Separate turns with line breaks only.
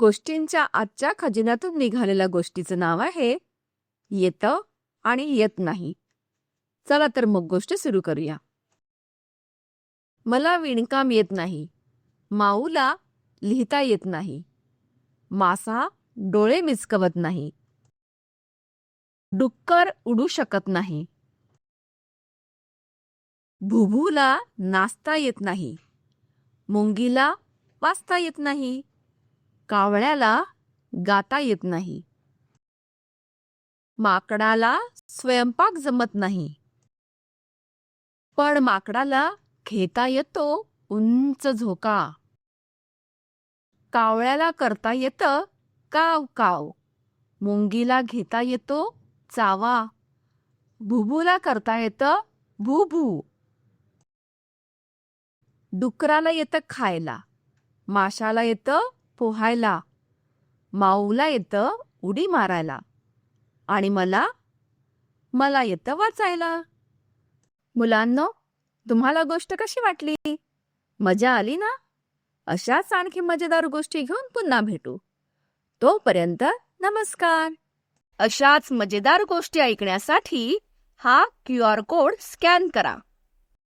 गोष्टींच्या आजच्या खजिन्यातून निघालेल्या गोष्टीचं नाव आहे येतं आणि येत नाही. चला तर मग गोष्ट सुरू करूया. मला विणकाम येत नाही. माऊला लिहिता येत नाही. मासा डोळे मिचकवत नाही. डुक्कर उडू शकत नाही. भुभूला नाचता येत नाही. मुंगीला वाचता येत नाही. कावळ्याला गाता येत नाही. माकडाला स्वयंपाक जमत नाही. पण माकडाला घेता येतो उंच झोका. कावळ्याला करता येतं काव काव. मुंगीला घेता येतो चावा. भुभूला करता येतं भूभू. डुकराला येतं खायला. माशाला येतं पोहायला. माऊला येतं उडी मारायला. आणि मला मला येतं वाचायला. मुलांनो तुम्हाला गोष्ट कशी वाटली? मजा आली ना? अशाच आणखी मजेदार गोष्टी घेऊन पुन्हा भेटू. तोपर्यंत नमस्कार. अशाच मजेदार गोष्टी ऐकण्यासाठी हा क्यू आर कोड स्कॅन करा.